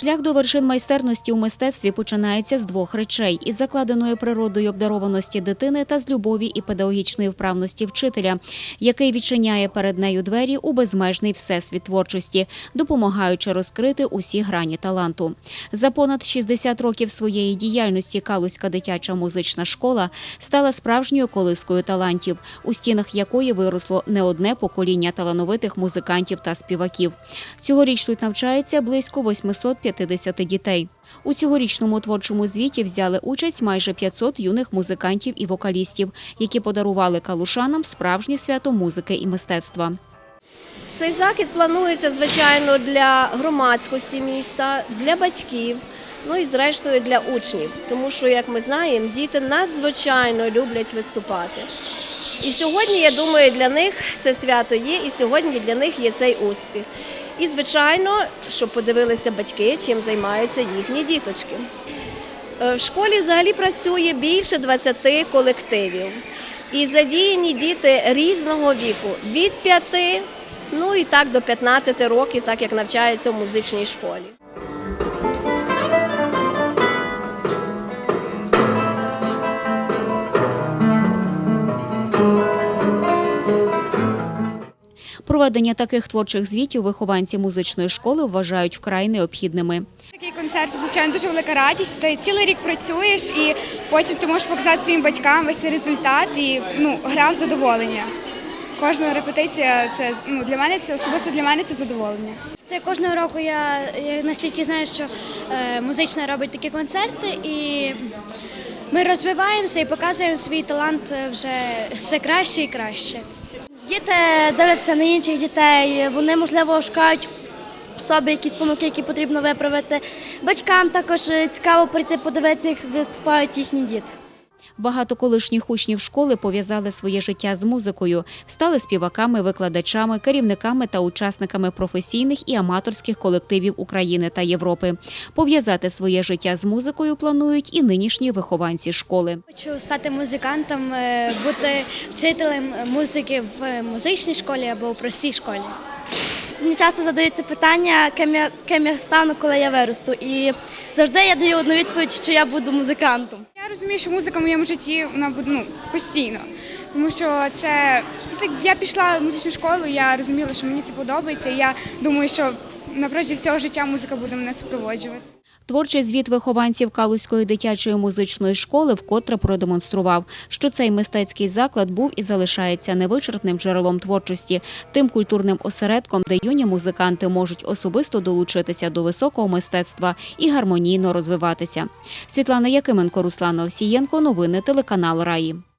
Шлях до вершин майстерності у мистецтві починається з двох речей: із закладеної природою обдарованості дитини та з любові і педагогічної вправності вчителя, який відчиняє перед нею двері у безмежний всесвіт творчості, допомагаючи розкрити усі грані таланту. За понад 60 років своєї діяльності Калузька дитяча музична школа стала справжньою колискою талантів, у стінах якої виросло не одне покоління талановитих музикантів та співаків. Цьогоріч тут навчається близько 850 дітей. У цьогорічному творчому звіті взяли участь майже 500 юних музикантів і вокалістів, які подарували калушанам справжнє свято музики і мистецтва. Цей захід планується, звичайно, для громадськості міста, для батьків, ну і зрештою для учнів. Тому що, як ми знаємо, діти надзвичайно люблять виступати. І сьогодні, я думаю, для них це свято є, і сьогодні для них є цей успіх. І, звичайно, щоб подивилися батьки, чим займаються їхні діточки. Е, В школі взагалі працює більше 20 колективів. І задіяні діти різного віку від 5, ну і так до 15 років, так як навчаються в музичній школі. Проведення таких творчих звітів вихованці музичної школи вважають вкрай необхідними. Такий концерт, звичайно, дуже велика радість. Ти цілий рік працюєш, і потім ти можеш показати своїм батькам весь цей результат і ну, гра в задоволення. Кожна репетиція це ну, для мене це особисто для мене це задоволення. Це кожного року я, я настільки знаю, що е, музична робить такі концерти, і ми розвиваємося і показуємо свій талант вже все краще і краще. Діти дивляться на інших дітей, вони, можливо, шукають в собі якісь помилки, які потрібно виправити. Батькам також цікаво прийти подивитися, як виступають їхні діти. Багато колишніх учнів школи пов'язали своє життя з музикою, стали співаками, викладачами, керівниками та учасниками професійних і аматорських колективів України та Європи. Пов'язати своє життя з музикою планують і нинішні вихованці школи. Хочу стати музикантом, е, бути вчителем музики в музичній школі або у простій школі. Мені часто задаються питання, ким я, ким я стану, коли я виросту. І завжди я даю одну відповідь, що я буду музикантом. Розумію, що музика в моєму житті вона буде ну, постійно. Тому що це так, я пішла в музичну школу, я розуміла, що мені це подобається. І я думаю, що напроти всього життя музика буде мене супроводжувати. Творчий звіт вихованців Калузької дитячої музичної школи вкотре продемонстрував, що цей мистецький заклад був і залишається невичерпним джерелом творчості, тим культурним осередком, де юні музиканти можуть особисто долучитися до високого мистецтва і гармонійно розвиватися. Світлана Якименко, Руслана Овсієнко. Новини телеканал Раї.